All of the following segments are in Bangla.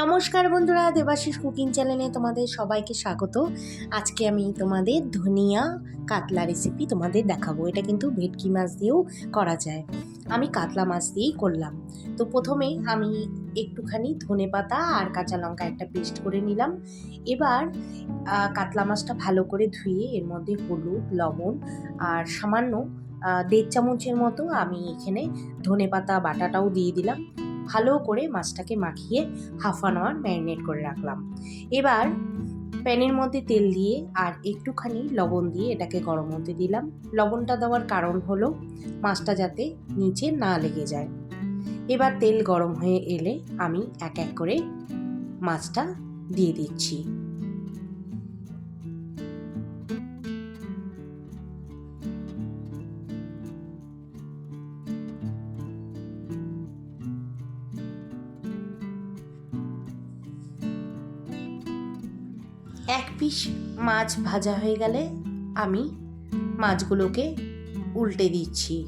নমস্কার বন্ধুরা, দেবাশিস কুকিং চ্যানেলে তোমাদের সবাইকে স্বাগত। আজকে আমি তোমাদের ধনিয়া কাতলা রেসিপি তোমাদের দেখাবো। এটা কিন্তু ভেটকি মাছ দিয়েও করা যায়। আমি কাতলা মাছ দিয়েই করলাম। তো প্রথমে আমি একটুখানি ধনে পাতা আর কাঁচা লঙ্কা একটা পেস্ট করে নিলাম। এবার কাতলা মাছটা ভালো করে ধুয়ে এর মধ্যে হলুদ, লবণ আর সামান্য দেড় চামচের মতো আমি এখানে ধনে পাতা বাটাটাও দিয়ে দিলাম। ভালো করে মাছটাকে মাখিয়ে হাফ অ্যান আওয়ার ম্যারিনেট করে রাখলাম। এবার প্যানের মধ্যে তেল দিয়ে আর একটুখানি লবণ দিয়ে এটাকে গরম হতে দিলাম। লবণটা দেওয়ার কারণ হলো মাছটা যাতে নিচে না লেগে যায়। এবার তেল গরম হয়ে এলে আমি এক এক করে মাছটা দিয়ে দিচ্ছি। এক পিস মাছ ভাজা হয়ে গেলে আমি মাছগুলোকে উল্টে দিচ্ছি।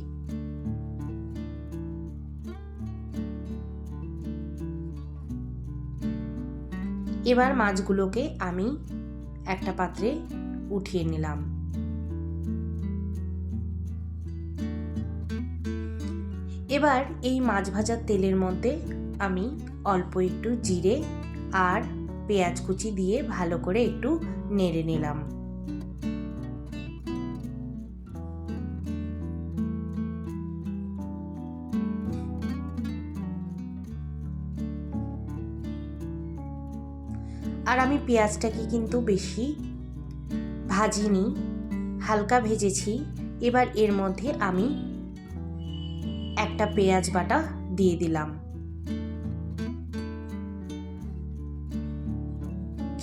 এবার মাছগুলোকে আমি একটা পাত্রে উঠিয়ে নিলাম। এবার এই মাছ ভাজার তেলের মধ্যে আমি অল্প একটু জিরে আর পেঁয়াজ কুচি দিয়ে ভালো করে একটু নেড়ে নিলাম। আর আমি পেঁয়াজটাকে কিন্তু বেশি ভাজিনি, হালকা ভেজেছি। এবার এর মধ্যে আমি একটা পেঁয়াজ বাটা দিয়ে দিলাম।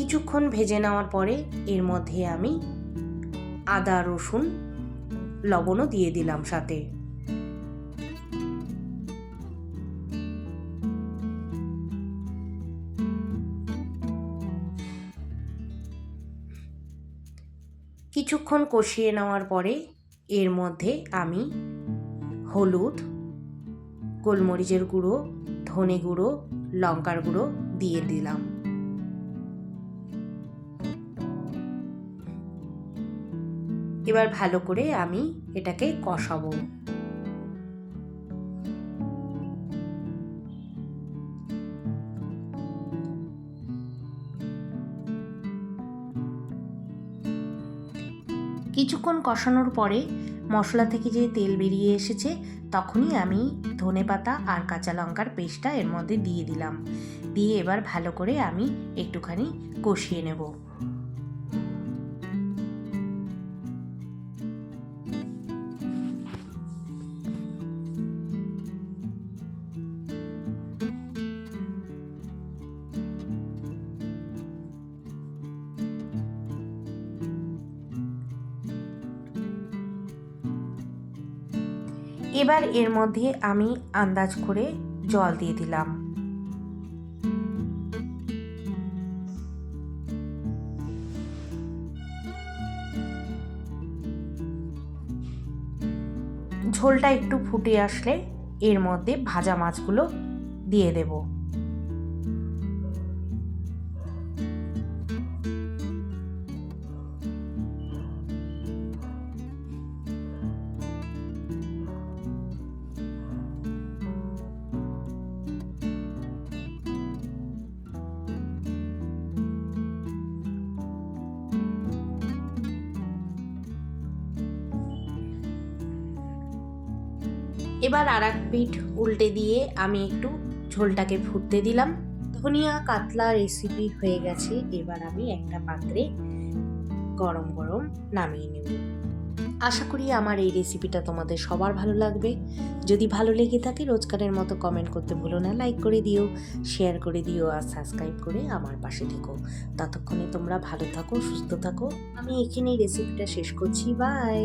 কিছুক্ষণ ভেজে নেওয়ার পরে এর মধ্যে আমি আদা, রসুন, লবণও দিয়ে দিলাম সাথে। কিছুক্ষণ কষিয়ে নেওয়ার পরে এর মধ্যে আমি হলুদ, গোলমরিচের গুঁড়ো, ধনে গুঁড়ো, লঙ্কার গুঁড়ো দিয়ে দিলাম। এবার ভালো করে আমি এটাকে কষাবো। কিছুক্ষণ কষানোর পরে মশলা থেকে যে তেল বেরিয়ে এসেছে, তখনই আমি ধনে পাতা আর কাঁচা লঙ্কার পেস্টটা এর মধ্যে দিয়ে দিলাম। দিয়ে এবার ভালো করে আমি একটুখানি কষিয়ে নেব। এবার এর মধ্যে আমি আন্দাজ করে জল দিয়ে দিলাম। ঝোলটা একটু ফুটে আসলে এর মধ্যে ভাজা মাছগুলো দিয়ে দেবো। এবার আর এক পিঠ উল্টে দিয়ে আমি একটু ঝোলটাকে ফুটতে দিলাম। ধনিয়া কাতলা রেসিপি হয়ে গেছে, এবার আমি একটা পাত্রে গরম গরম নামিয়ে নেব। আশা করি আমার এই রেসিপিটা তোমাদের সবার ভালো লাগবে। যদি ভালো লেগে থাকে রোজকারের মতো কমেন্ট করতে ভুলো না লাইক করে দিও শেয়ার করে দিও আর সাবস্ক্রাইব করে আমার পাশে থেকো। ততক্ষণে তোমরা ভালো থাকো, সুস্থ থাকো। আমি এখানেই রেসিপিটা শেষ করছি। বাই